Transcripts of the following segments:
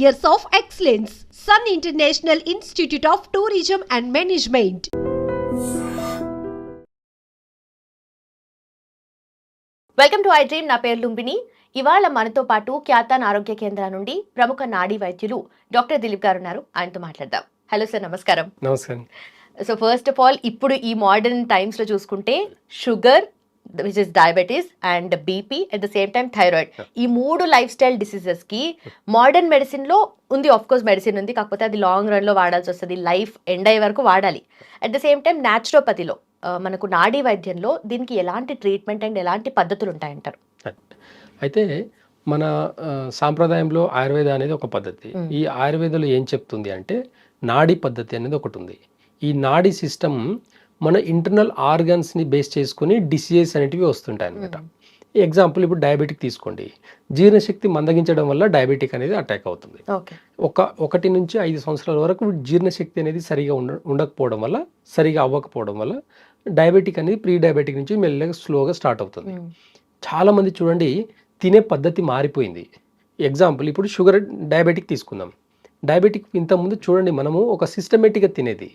years of excellence. Sun International Institute of Tourism and Management. Welcome to I dream నా పేరు లుంబిని ఇవాళ మనతో పాటు ఖ్యాతాన్ ఆరోగ్య కేంద్రం నుండి ప్రముఖ నాడీ వైద్యులు డాక్టర్ దిలీప్ గారు ఉన్నారు ఆయనతో మాట్లాడదాం హలో సార్ నమస్కారం నమస్కారం సో ఫస్ట్ ఆఫ్ ఆల్ ఇప్పుడు ఈ మోడర్న్ టైమ్స్లో చూసుకుంటే sugar which is diabetes and BP at the same time thyroid ఈ మూడు లైఫ్ స్టైల్ డిసీజెస్కి మోడర్న్ మెడిసిన్లో ఉంది ఆఫ్ కోర్స్ మెడిసిన్ ఉంది కాకపోతే అది లాంగ్ రన్లో వాడాల్సి వస్తుంది లైఫ్ ఎండ్ అయ్యే వరకు వాడాలి. అట్ ద సేమ్ టైం న్యాచురోపతిలో మనకు నాడీ వైద్యంలో దీనికి ఎలాంటి ట్రీట్మెంట్ అండ్ ఎలాంటి పద్ధతులు ఉంటాయంటారు? అయితే మన సాంప్రదాయంలో ఆయుర్వేద అనేది ఒక పద్ధతి. ఈ ఆయుర్వేదంలో ఏం చెప్తుంది అంటే నాడీ పద్ధతి అనేది ఒకటి ఉంది. ఈ నాడీ సిస్టమ్ మన ఇంటర్నల్ ఆర్గన్స్ని బేస్ చేసుకుని డిసీజెస్ అనేటివి వస్తుంటాయి అనమాట ఎగ్జాంపుల్ ఇప్పుడు డయాబెటిక్ తీసుకోండి. జీర్ణశక్తి మందగించడం వల్ల డయాబెటిక్ అనేది అటాక్ అవుతుంది. ఒక ఒకటి నుంచి ఐదు సంవత్సరాల వరకు జీర్ణశక్తి అనేది సరిగా ఉండ ఉండకపోవడం వల్ల సరిగా అవ్వకపోవడం వల్ల డయాబెటిక్ అనేది ప్రీ డయాబెటిక్ నుంచి మెల్లగా స్లోగా స్టార్ట్ అవుతుంది. చాలామంది చూడండి తినే పద్ధతి మారిపోయింది. ఎగ్జాంపుల్ ఇప్పుడు షుగర్ డయాబెటిక్ తీసుకుందాం. డయాబెటిక్ ఇంతకుముందు చూడండి మనము ఒక సిస్టమేటిక్గా తినేది.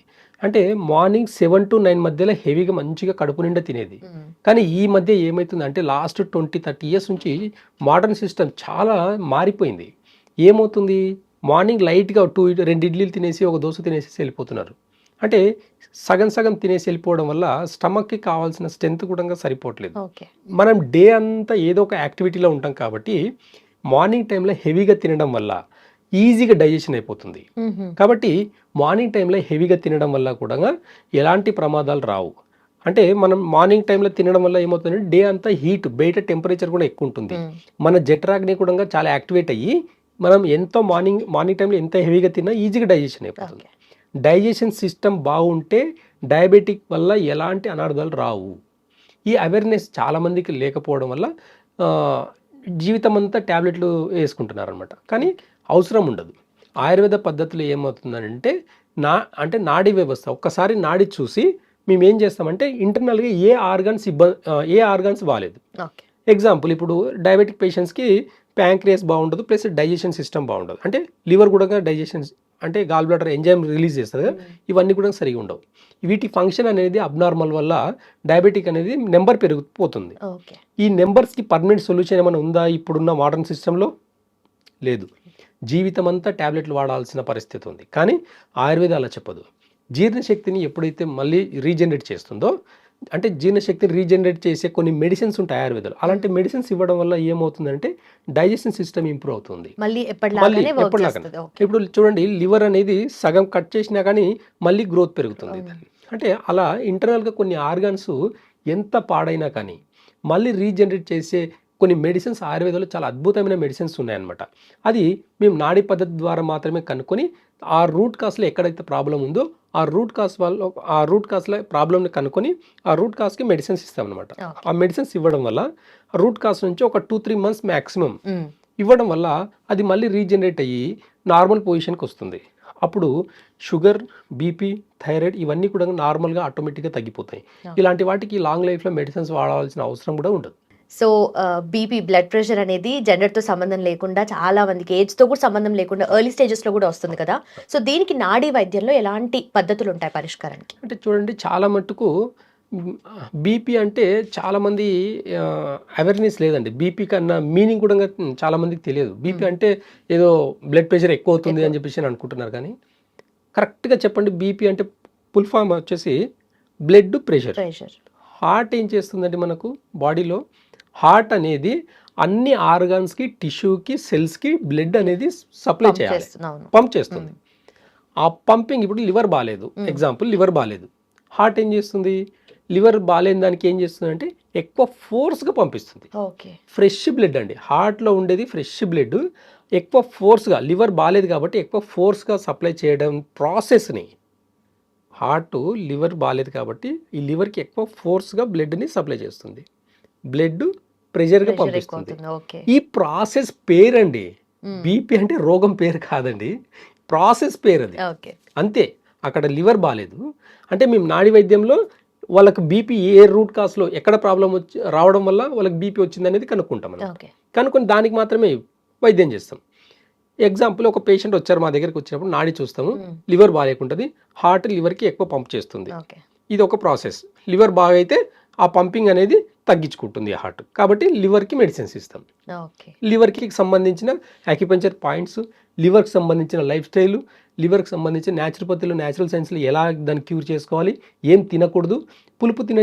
అంటే మార్నింగ్ సెవెన్ టు నైన్ మధ్యలో హెవీగా మంచిగా కడుపు నిండా తినేది. కానీ ఈ మధ్య ఏమవుతుంది అంటే లాస్ట్ ట్వంటీ థర్టీ ఇయర్స్ నుంచి మోడర్న్ సిస్టమ్ చాలా మారిపోయింది. ఏమవుతుంది? మార్నింగ్ లైట్గా టూ రెండు ఇడ్లీలు తినేసి ఒక దోశ తినేసి వెళ్ళిపోతున్నారు. అంటే సగం సగం తినేసి వెళ్ళిపోవడం వల్ల స్టమక్కి కావాల్సిన స్ట్రెంత్ కూడా సరిపోవట్లేదు. మనం డే అంతా ఏదో ఒక యాక్టివిటీలో ఉంటాం కాబట్టి మార్నింగ్ టైంలో హెవీగా తినడం వల్ల ఈజీగా డైజెషన్ అయిపోతుంది. కాబట్టి మార్నింగ్ టైంలో హెవీగా తినడం వల్ల కూడా ఎలాంటి ప్రమాదాలు రావు. అంటే మనం మార్నింగ్ టైంలో తినడం వల్ల ఏమవుతుందంటే డే అంతా హీట్ బయట టెంపరేచర్ కూడా ఎక్కువ ఉంటుంది. మన జఠరాగ్ని కూడా చాలా యాక్టివేట్ అయ్యి మనం ఎంతో మార్నింగ్ మార్నింగ్ టైంలో ఎంత హెవీగా తిన్నా ఈజీగా డైజెషన్ అయిపోతుంది. డైజెషన్ సిస్టమ్ బాగుంటే డయాబెటిక్ వల్ల ఎలాంటి అనార్థాలు రావు. ఈ అవేర్నెస్ చాలామందికి లేకపోవడం వల్ల జీవితం అంతా ట్యాబ్లెట్లు వేసుకుంటున్నారు అనమాట కానీ అవసరం ఉండదు ఆయుర్వేద పద్ధతిలో ఏమవుతుందంటే నా అంటే నాడీ వ్యవస్థ ఒక్కసారి నాడి చూసి మేము ఏం చేస్తామంటే ఇంటర్నల్గా ఏ ఆర్గన్స్ ఇబ్బంది ఏ ఆర్గన్స్ బాగాలేదు ఎగ్జాంపుల్ ఇప్పుడు డయాబెటిక్ పేషెంట్స్కి ప్యాంక్రియాస్ బాగుండదు ప్లస్ డైజెషన్ సిస్టమ్ బాగుండదు. అంటే లివర్ కూడా డైజెషన్ అంటే గాల్ బ్లాడర్ ఎంజైమ్ రిలీజ్ చేస్తుంది కదా ఇవన్నీ కూడా సరిగా ఉండవు. వీటి ఫంక్షన్ అనేది అబ్నార్మల్ వల్ల డయాబెటిక్ అనేది నెంబర్ పెరిగిపోతుంది. ఈ నెంబర్స్కి పర్మనెంట్ సొల్యూషన్ ఏమైనా ఉందా ఇప్పుడున్న మోడర్న్ సిస్టంలో? లేదు. జీవితం అంతా ట్యాబ్లెట్లు వాడాల్సిన పరిస్థితి ఉంది. కానీ ఆయుర్వేద అలా చెప్పదు. జీర్ణశక్తిని ఎప్పుడైతే మళ్ళీ రీజనరేట్ చేస్తుందో అంటే జీర్ణశక్తిని రీజనరేట్ చేసే కొన్ని మెడిసిన్స్ ఉంటాయి ఆయుర్వేదాలు. అలాంటి మెడిసిన్స్ ఇవ్వడం వల్ల ఏమవుతుందంటే డైజెషన్ సిస్టమ్ ఇంప్రూవ్ అవుతుంది. మళ్ళీ ఎప్పటిలాగానే ఇప్పుడు చూడండి లివర్ అనేది సగం కట్ చేసినా కానీ మళ్ళీ గ్రోత్ పెరుగుతుంది. అంటే అలా ఇంటర్నల్గా కొన్ని ఆర్గాన్స్ ఎంత పాడైనా కానీ మళ్ళీ రీజనరేట్ చేసే కొన్ని మెడిసిన్స్ ఆయుర్వేదంలో చాలా అద్భుతమైన మెడిసిన్స్ ఉన్నాయన్నమాట అది మేము నాడీ పద్ధతి ద్వారా మాత్రమే కనుక్కొని ఆ రూట్ కాస్లో ఎక్కడైతే ప్రాబ్లం ఉందో ఆ రూట్ కాస్ వల్ల ఆ రూట్ కాస్లో ప్రాబ్లమ్ని కనుక్కొని ఆ రూట్ కాస్కి మెడిసిన్స్ ఇస్తామన్నమాట. ఆ మెడిసిన్స్ ఇవ్వడం వల్ల రూట్ కాస్ నుంచి ఒక టూ త్రీ మంత్స్ మ్యాక్సిమం. ఇవ్వడం వల్ల అది మళ్ళీ రీజనరేట్ అయ్యి నార్మల్ పొజిషన్కి వస్తుంది అప్పుడు షుగర్ బీపీ థైరాయిడ్ ఇవన్నీ కూడా నార్మల్గా ఆటోమేటిక్గా తగ్గిపోతాయి. ఇలాంటి వాటికి లాంగ్ లైఫ్లో మెడిసిన్స్ వాడాల్సిన అవసరం కూడా ఉండదు సో బీపీ బ్లడ్ ప్రెషర్ అనేది gender తో సంబంధం లేకుండా చాలా మందికి age తో కూడా సంబంధం లేకుండా ఎర్లీ లో కూడా వస్తుంది కదా. సో దీనికి నాడీ వైద్యంలో ఎలాంటి పద్ధతులు ఉంటాయి పరిష్కారానికి? అంటే చూడండి చాలా మట్టుకు బీపీ అంటే చాలామంది అవేర్నెస్ లేదండి. బీపీ కన్నా మీనింగ్ కూడా చాలామందికి తెలియదు. BP Hmm. అంటే ఏదో బ్లడ్ ప్రెషర్ ఎక్కువ అవుతుంది అని చెప్పేసి అని అనుకుంటున్నారు కానీ కరెక్ట్గా చెప్పండి బీపీ అంటే ఫుల్ ఫామ్ వచ్చేసి బ్లడ్ ప్రెషర్ ప్రెషర్ హార్ట్ ఏం చేస్తుందంటే మనకు? బాడీలో హార్ట్ అనేది అన్ని ఆర్గాన్స్కి టిష్యూకి సెల్స్కి బ్లడ్ అనేది సప్లై చేయాలి. పంప్ చేస్తుంది. ఆ పంపింగ్ ఇప్పుడు లివర్ బాగాలేదు. ఎగ్జాంపుల్ లివర్ బాగాలేదు. హార్ట్ ఏం చేస్తుంది? లివర్ బాగాలేని దానికి ఏం చేస్తుంది అంటే ఎక్కువ ఫోర్స్గా పంపిస్తుంది. ఫ్రెష్ బ్లడ్ అండి. హార్ట్లో ఉండేది ఫ్రెష్ బ్లడ్. ఎక్కువ ఫోర్స్గా లివర్ బాగాలేదు కాబట్టి ఎక్కువ ఫోర్స్గా సప్లై చేయడం ప్రాసెస్ని హార్ట్ లివర్ బాగాలేదు కాబట్టి ఈ లివర్కి ఎక్కువ ఫోర్స్గా బ్లడ్ని సప్లై చేస్తుంది. బ్లడ్ ప్రెషర్గా పంపిస్తుంది. ఈ ప్రాసెస్ పేరండి. బీపీ అంటే రోగం పేరు కాదండి. ప్రాసెస్ పేరు అది అంతే. అక్కడ లివర్ బాగాలేదు అంటే మేము నాడి వైద్యంలో వాళ్ళకి బీపీ ఏ రూట్ కాస్లో ఎక్కడ ప్రాబ్లం వచ్చి రావడం వల్ల వాళ్ళకి బీపీ వచ్చింది అనేది కనుక్కుంటాం మనం. కనుక్కొని దానికి మాత్రమే వైద్యం చేస్తాం. ఎగ్జాంపుల్ ఒక పేషెంట్ వచ్చారు మా దగ్గరికి వచ్చినప్పుడు నాడి చూస్తాము. లివర్ బాగాలేకుంటుంది. హార్ట్ లివర్కి ఎక్కువ పంప్ చేస్తుంది. ఇది ఒక ప్రాసెస్. లివర్ బాగా అయితే ఆ పంపింగ్ అనేది తగ్గించుకుంటుంది ఆ హార్ట్ కాబట్టి లివర్కి మెడిసిన్స్ ఇస్తాం. లివర్కి సంబంధించిన అక్యుపంచర్ పాయింట్స్ లివర్కి సంబంధించిన లైఫ్ స్టైల్ లివర్కి సంబంధించిన న్యాచురోపతిలో న్యాచురల్ సైన్స్లో ఎలా దాన్ని క్యూర్ చేసుకోవాలి ఏం తినకూడదు పులుపు తిన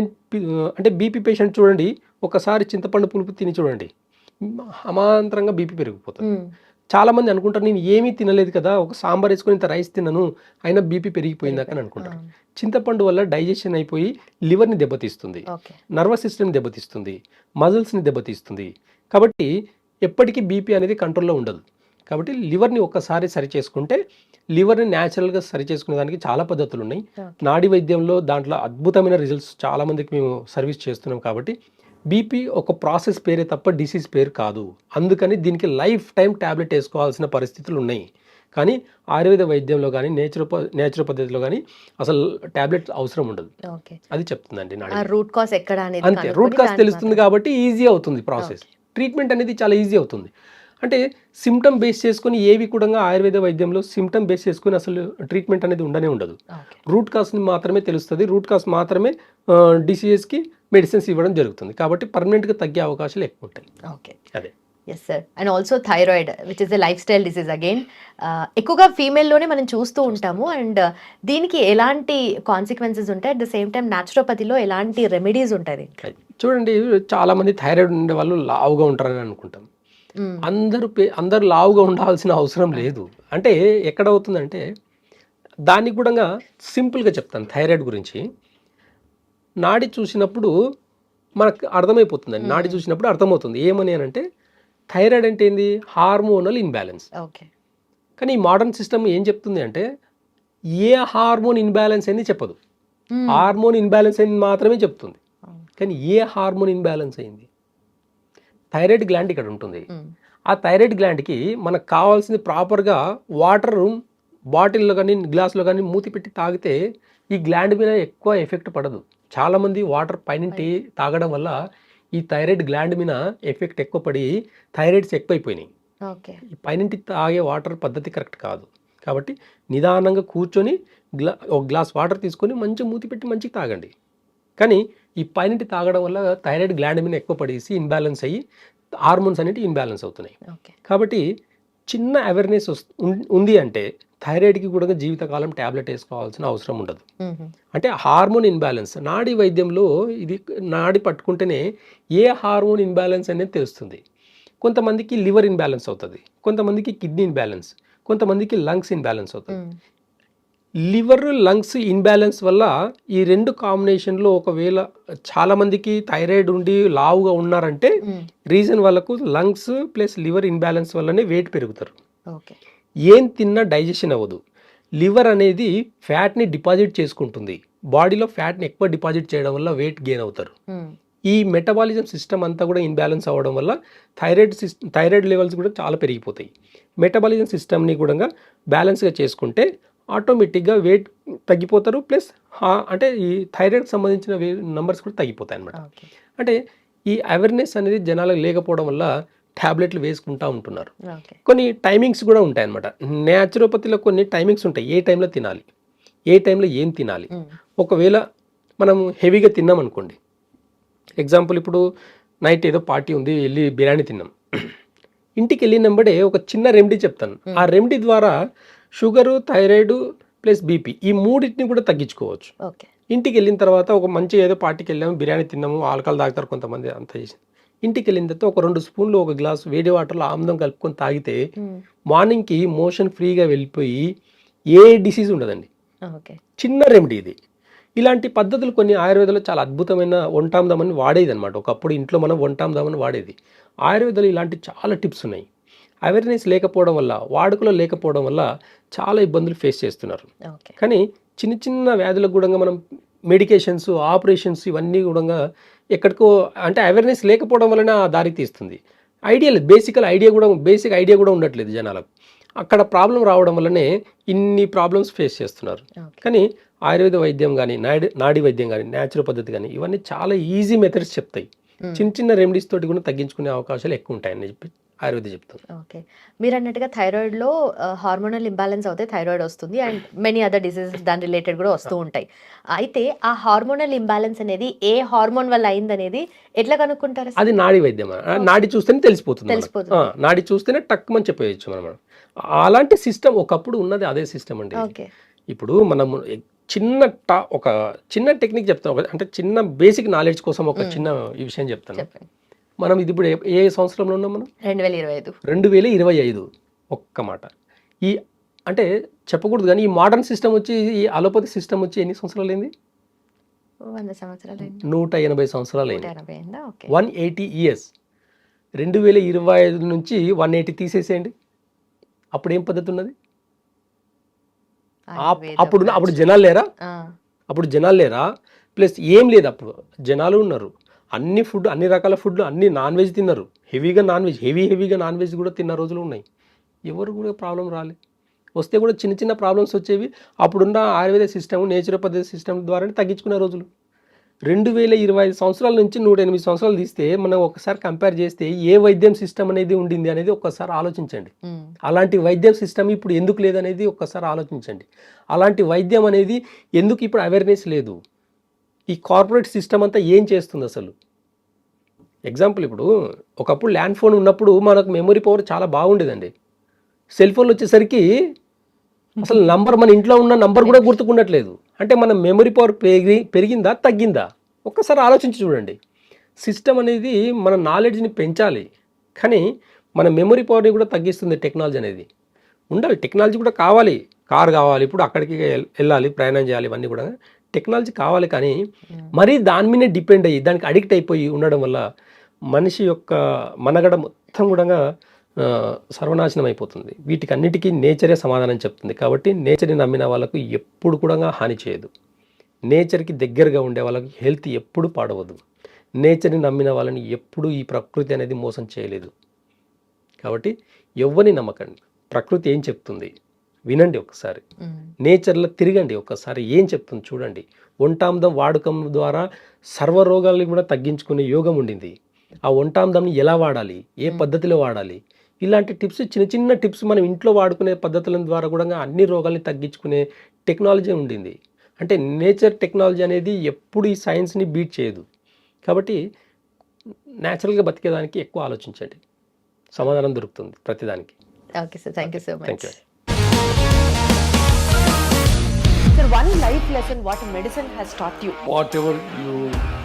అంటే బీపీ పేషెంట్ చూడండి ఒకసారి చింతపండు పులుపు తిని చూడండి. అమాంతరంగా బీపీ పెరిగిపోతుంది. మ్మ్. చాలా మంది అనుకుంటారు నేను ఏమీ తినలేదు కదా ఒక సాంబార్ వేసుకొని ఇంత రైస్ తిన్నాను అయినా బీపీ పెరిగిపోయిందాక అని అనుకుంటారు. చింతపండు వల్ల డైజెషన్ అయిపోయి లివర్ని దెబ్బతీస్తుంది నర్వస్ సిస్టమ్ని దెబ్బతీస్తుంది మజిల్స్ని దెబ్బతీస్తుంది. కాబట్టి ఎప్పటికీ బీపీ అనేది కంట్రోల్లో ఉండదు. కాబట్టి లివర్ని ఒక్కసారి సరి చేసుకుంటే లివర్ని న్యాచురల్గా సరి చేసుకునే దానికి చాలా పద్ధతులు ఉన్నాయి నాడి వైద్యంలో దాంట్లో అద్భుతమైన రిజల్ట్స్ చాలా మందికి మేము సర్వీస్ చేస్తున్నాం కాబట్టి బీపీ ఒక ప్రాసెస్ పేరే తప్ప డిసీజ్ పేరు కాదు. అందుకని దీనికి లైఫ్ టైం ట్యాబ్లెట్ వేసుకోవాల్సిన పరిస్థితులు ఉన్నాయి. కానీ ఆయుర్వేద వైద్యంలో కానీ నేచురో నేచురల్ పద్ధతిలో కానీ అసలు ట్యాబ్లెట్ అవసరం ఉండదు. అది చెప్తుందండి రూట్ కాస్ ఎక్కడ అంతే. రూట్ కాస్ తెలుస్తుంది కాబట్టి ఈజీ అవుతుంది ప్రాసెస్ ట్రీట్మెంట్ అనేది చాలా ఈజీ అవుతుంది. అంటే సిమ్టమ్ బేస్ చేసుకొని ఏవి కూడా ఆయుర్వేద వైద్యంలో సిమ్టమ్ బేస్ చేసుకొని అసలు ట్రీట్మెంట్ అనేది ఉండనే ఉండదు. రూట్ కాస్ని మాత్రమే తెలుస్తుంది. రూట్ కాస్ మాత్రమే డిసీజెస్కి మెడిసిన్స్ ఇవ్వడం జరుగుతుంది. కాబట్టి పర్మనెంట్గా తగ్గే అవకాశాలు ఎక్కువ ఉంటాయి. ఓకే. అదే. Yes sir and also thyroid which is a life style disease again ఎక్కువగా ఫీమేల్లోనే మనం చూస్తూ ఉంటాము. అండ్ దీనికి ఎలాంటి కాన్సిక్వెన్సెస్ ఉంటాయి? అట్ ద సేమ్ టైం న్యాచురోపతిలో ఎలాంటి రెమెడీస్ ఉంటాయి? చూడండి చాలా మంది థైరాయిడ్ ఉండే వాళ్ళు లావుగా ఉంటారని అనుకుంటాం. మ్మ్. అందరూ అందరు లావుగా ఉండాల్సిన అవసరం లేదు. అంటే ఎక్కడ అవుతుందంటే దానికి కూడా సింపుల్గా చెప్తాను థైరాయిడ్ గురించి. నాడి చూసినప్పుడు మనకు అర్థమైపోతుందండి. నాడి చూసినప్పుడు అర్థమవుతుంది. ఏమని అని అంటే థైరాయిడ్ అంటే ఏంది? Hormonal imbalance okay. కానీ ఈ మోడర్న్ సిస్టమ్ ఏం చెప్తుంది అంటే ఏ హార్మోన్ ఇన్బ్యాలెన్స్ అయింది చెప్పదు. హార్మోన్ ఇన్బ్యాలెన్స్ అయింది మాత్రమే చెప్తుంది. కానీ ఏ హార్మోన్ ఇన్బ్యాలెన్స్ అయింది? థైరాయిడ్ గ్లాండ్ ఇక్కడ ఉంటుంది. ఆ థైరాయిడ్ గ్లాండ్కి మనకు కావాల్సింది ప్రాపర్గా వాటర్ బాటిల్లో కానీ గ్లాస్లో కానీ మూతి పెట్టి తాగితే ఈ గ్లాండ్ మీద ఎక్కువ ఎఫెక్ట్ పడదు. చాలామంది వాటర్ పైనుంటి తాగడం వల్ల ఈ థైరాయిడ్ గ్లాండ్ మీద ఎఫెక్ట్ ఎక్కువ పడి థైరాయిడ్స్ ఎక్కువైపోయినాయి. పైనుంటి తాగే వాటర్ పద్ధతి కరెక్ట్ కాదు. కాబట్టి నిదానంగా కూర్చొని గ్లా ఒక గ్లాస్ వాటర్ తీసుకొని మంచి మూతి పెట్టి మంచిగా తాగండి. కానీ ఈ పైనుంటి తాగడం వల్ల థైరాయిడ్ గ్లాండ్ మీద ఎక్కువ పడేసి ఇన్బ్యాలెన్స్ అయ్యి హార్మోన్స్ అనేవి ఇన్బ్యాలెన్స్ అవుతున్నాయి. కాబట్టి చిన్న అవేర్నెస్ ఉంది అంటే థైరాయిడ్కి కూడా జీవితకాలం ట్యాబ్లెట్ వేసుకోవాల్సిన అవసరం ఉండదు. అంటే హార్మోన్ ఇన్బ్యాలెన్స్ నాడీ వైద్యంలో ఇది నాడి పట్టుకుంటేనే ఏ హార్మోన్ ఇన్బ్యాలెన్స్ అనేది తెలుస్తుంది కొంతమందికి లివర్ ఇన్బ్యాలెన్స్ అవుతుంది కొంతమందికి కిడ్నీ ఇన్బ్యాలెన్స్ కొంతమందికి లంగ్స్ ఇన్బ్యాలెన్స్ అవుతుంది. లివర్ లంగ్స్ ఇన్బ్యాలెన్స్ వల్ల ఈ రెండు కాంబినేషన్లో ఒకవేళ చాలామందికి థైరాయిడ్ ఉండి లావుగా ఉన్నారంటే. రీజన్ వాళ్ళకు లంగ్స్ ప్లస్ లివర్ ఇన్బ్యాలెన్స్ వల్లనే వెయిట్ పెరుగుతారు ఓకే ఏం తిన్నా డైజెషన్ అవ్వదు. లివర్ అనేది ఫ్యాట్ని డిపాజిట్ చేసుకుంటుంది. బాడీలో ఫ్యాట్ని ఎక్కువ డిపాజిట్ చేయడం వల్ల వెయిట్ గెయిన్ అవుతారు. ఈ మెటబాలిజం సిస్టమ్ అంతా కూడా ఇన్బ్యాలెన్స్ అవ్వడం వల్ల థైరాయిడ్ సిస్ థైరాయిడ్ లెవెల్స్ కూడా చాలా పెరిగిపోతాయి. మెటబాలిజం సిస్టమ్ని కూడా బ్యాలెన్స్గా చేసుకుంటే ఆటోమేటిక్గా వెయిట్ తగ్గిపోతారు. ప్లస్ అంటే ఈ థైరాయిడ్కి సంబంధించిన నంబర్స్ కూడా తగ్గిపోతాయి అన్నమాట. ఓకే. అంటే ఈ అవేర్నెస్ అనేది జనాలకు లేకపోవడం వల్ల ట్యాబ్లెట్లు వేసుకుంటూ ఉంటున్నారు. కొన్ని టైమింగ్స్ కూడా ఉంటాయి అన్నమాట న్యాచురోపతిలో కొన్ని టైమింగ్స్ ఉంటాయి. ఏ టైంలో తినాలి? ఏ టైంలో ఏం తినాలి. ఒకవేళ మనం హెవీగా తిన్నాం అనుకోండి ఎగ్జాంపుల్ ఇప్పుడు నైట్ ఏదో పార్టీ ఉంది వెళ్ళి బిర్యానీ తిన్నాం. ఇంటికి వెళ్ళినప్పుడే ఒక చిన్న రెమెడీ చెప్తాను. ఆ రెమెడీ ద్వారా షుగరు థైరాయిడ్ ప్లస్ బీపీ ఈ మూడింటిని కూడా తగ్గించుకోవచ్చు. ఇంటికి వెళ్ళిన తర్వాత ఒక మంచి ఏదో పార్టీకి వెళ్ళాము బిర్యానీ తిన్నాము ఆల్కహాల్ తాగుతారు కొంతమంది అంత చేసి. ఇంటికి వెళ్ళిన తర్వాత ఒక రెండు స్పూన్లు ఒక గ్లాస్ వేడి వాటర్లో ఆమ్దం కలుపుకొని తాగితే. మార్నింగ్కి మోషన్ ఫ్రీగా వెళ్ళిపోయి ఏ డిసీజ్ ఉండదండి. చిన్న రెమెడీ ఇది. ఇలాంటి పద్ధతులు కొన్ని ఆయుర్వేదంలో చాలా అద్భుతమైన వంటాందమని వాడేది అనమాట ఒకప్పుడు ఇంట్లో మనం వంటాందమని వాడేది. ఆయుర్వేదంలో ఇలాంటి చాలా టిప్స్ ఉన్నాయి. అవేర్నెస్ లేకపోవడం వల్ల వాడుకలో లేకపోవడం వల్ల చాలా ఇబ్బందులు ఫేస్ చేస్తున్నారు. కానీ చిన్న చిన్న వ్యాధులకు కూడా మనం మెడికేషన్స్ ఆపరేషన్స్ ఇవన్నీ కూడా ఎక్కడికో అంటే అవేర్నెస్ లేకపోవడం వలన ఆ దారి తీస్తుంది. ఐడియా లేదు బేసికల్ ఐడియా కూడా బేసిక్ ఐడియా కూడా ఉండట్లేదు జనాలకు. అక్కడ ప్రాబ్లం రావడం వల్లనే ఇన్ని ప్రాబ్లమ్స్ ఫేస్ చేస్తున్నారు. కానీ ఆయుర్వేద వైద్యం కానీ నాడి నాడి వైద్యం కానీ న్యాచురల్ పద్ధతి కానీ ఇవన్నీ చాలా ఈజీ మెథడ్స్ చెప్తాయి. చిన్న చిన్న రెమెడీస్ తోటి కూడా తగ్గించుకునే అవకాశాలు ఎక్కువ ఉంటాయని చెప్పి ఆయుర్వేద చెప్తుంది. ఓకే. మీరు అన్నట్టుగా థైరాయిడ్లో హార్మోనల్ ఇంబ్యాలెన్స్ అవుతే థైరాయిడ్ వస్తుంది అండ్ మెనీ అదర్ డిసీజెస్ దాని రిలేటెడ్ కూడా వస్తూ ఉంటాయి. అయితే ఆ హార్మోనల్ ఇంబ్యాలెన్స్ అనేది ఏ హార్మోన్ వల్ల అయిందనేది ఎట్లా కనుక్కుంటారు? అది నాడి వైద్యం. నాడి చూస్తేనే తెలిసిపోతుంది. తెలిసిపోతుంది. నాడి చూస్తేనే టక్కుమని చెప్పేయచ్చు మనం. అలాంటి సిస్టమ్ ఒకప్పుడు ఉన్నది అదే సిస్టమ్ అండి ఓకే. ఇప్పుడు మనము చిన్న టా ఒక చిన్న టెక్నిక్ చెప్తాను అంటే చిన్న బేసిక్ నాలెడ్జ్ కోసం ఒక చిన్న ఈ విషయం చెప్తాను. చెప్పండి. మనం ఇది ఇప్పుడు ఏ- సంవత్సరంలో ఉన్నాం మనం? రెండు వేల ఇరవై ఐదు. రెండు వేల ఇరవై ఐదు. ఒక్క మాట. ఈ అంటే చెప్పకూడదు కానీ ఈ మోడర్న్ సిస్టమ్ వచ్చి ఈ అలోపతి సిస్టమ్ వచ్చి ఎన్ని సంవత్సరాలు అయింది వంద సంవత్సరాలు అయింది. నూట ఎనభై సంవత్సరాలు అయింది వన్ ఎయిటీ ఇయర్స్. రెండు వేల ఇరవై ఐదు నుంచి వన్ ఎయిటీ తీసేసేయండి. అప్పుడు ఏం పద్ధతి ఉన్నది? అప్పుడు అప్పుడు జనాలు లేరా? అప్పుడు జనాలు లేరా? ప్లస్ ఏం లేదు అప్పుడు. జనాలు ఉన్నారు. అన్ని ఫుడ్ అన్ని రకాల ఫుడ్ అన్ని నాన్ వెజ్ తిన్నారు. హెవీగా నాన్ వెజ్ హెవీ హెవీగా నాన్ వెజ్ కూడా తిన్న రోజులు ఉన్నాయి. ఎవరు కూడా ప్రాబ్లం రాలే. వస్తే కూడా చిన్న చిన్న ప్రాబ్లమ్స్ వచ్చేవి. అప్పుడున్న ఆయుర్వేద సిస్టమ్ నేచురోపతి సిస్టమ్ ద్వారానే తగ్గించుకునే రోజులు. రెండు వేల ఇరవై ఐదు సంవత్సరాల నుంచి నూట ఎనిమిది సంవత్సరాలు తీస్తే మనం ఒకసారి కంపేర్ చేస్తే ఏ వైద్యం సిస్టమ్ అనేది ఉండింది అనేది ఒక్కసారి ఆలోచించండి. అలాంటి వైద్యం సిస్టమ్ ఇప్పుడు ఎందుకు లేదనేది ఒక్కసారి ఆలోచించండి. అలాంటి వైద్యం అనేది ఎందుకు ఇప్పుడు అవేర్నెస్ లేదు? ఈ కార్పొరేట్ సిస్టమ్ అంతా ఏం చేస్తుంది అసలు? ఎగ్జాంపుల్ ఇప్పుడు ఒకప్పుడు ల్యాండ్ ఫోన్ ఉన్నప్పుడు మనకు మెమరీ పవర్ చాలా బాగుండేదండి. సెల్ ఫోన్లు వచ్చేసరికి అసలు నంబర్ మన ఇంట్లో ఉన్న నంబర్ కూడా గుర్తుకుండట్లేదు. అంటే మన మెమరీ పవర్ పెరిగి పెరిగిందా తగ్గిందా? ఒక్కసారి ఆలోచించి చూడండి. సిస్టమ్ అనేది మన నాలెడ్జ్ని పెంచాలి. కానీ మన మెమరీ పవర్ని కూడా తగ్గిస్తుంది టెక్నాలజీ అనేది. ఉండాలి టెక్నాలజీ కూడా కావాలి. కార్ కావాలి ఇప్పుడు అక్కడికి వెళ్ళాలి ప్రయాణం చేయాలి ఇవన్నీ కూడా. టెక్నాలజీ కావాలి కానీ మరీ దాని మీదే డిపెండ్ అయ్యి దానికి అడిక్ట్ అయిపోయి ఉండడం వల్ల మనిషి యొక్క మనగడ మొత్తం కూడా సర్వనాశనం అయిపోతుంది. వీటికి అన్నిటికీ నేచరే సమాధానం చెప్తుంది. కాబట్టి నేచర్ని నమ్మిన వాళ్ళకు ఎప్పుడు కూడా హాని చేయదు. నేచర్కి దగ్గరగా ఉండే వాళ్ళకి హెల్త్ ఎప్పుడు పాడవదు. నేచర్ని నమ్మిన వాళ్ళని ఎప్పుడు ఈ ప్రకృతి అనేది మోసం చేయలేదు. కాబట్టి ఎవరిని నమ్మకండి. ప్రకృతి ఏం చెప్తుంది? వినండి ఒకసారి. నేచర్లో తిరగండి ఒక్కసారి ఏం చెప్తుంది చూడండి. ఒంటాందం వాడకం ద్వారా సర్వ రోగాల్ని కూడా తగ్గించుకునే యోగం ఉండింది. ఆ ఒంటాందంని ఎలా వాడాలి? ఏ పద్ధతిలో వాడాలి? ఇలాంటి టిప్స్ చిన్న చిన్న టిప్స్ మనం ఇంట్లో వాడుకునే పద్ధతుల ద్వారా కూడా అన్ని రోగాల్ని తగ్గించుకునే టెక్నాలజీ ఉండింది. అంటే నేచర్ టెక్నాలజీ అనేది ఎప్పుడు ఈ సైన్స్ని బీట్ చేయదు. కాబట్టి న్యాచురల్గా బతికేదానికి ఎక్కువ ఆలోచించండి. సమాధానం దొరుకుతుంది ప్రతిదానికి. Okay sir thank you so thank much. One life lesson what medicine has taught you whatever you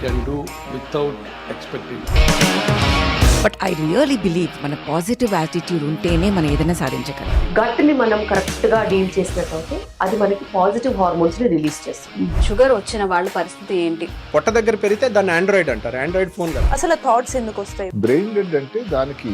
can do without expecting. But I really believe మన పాజిటివ్ యాటిట్యూడ్ ఉంటేనే మనం ఏదైనా సాధించగలం. గట్ని మనం కరెక్ట్గా డీల్ చేసినట్లయితే అది మనకి పాజిటివ్ హార్మోన్స్ని రిలీజ్ చేస్తుంది. షుగర్ వచ్చిన వాళ్ళ పరిస్థితి ఏంటి? పొట్ట దగ్గర పెరిగితే దాన్ని ఆండ్రాయిడ్ అంటారు ఆండ్రాయిడ్ ఫోన్ అసలు థాట్స్ ఎందుకు వస్తాయి? బ్రెయిన్ డెడ్ అంటే దానికి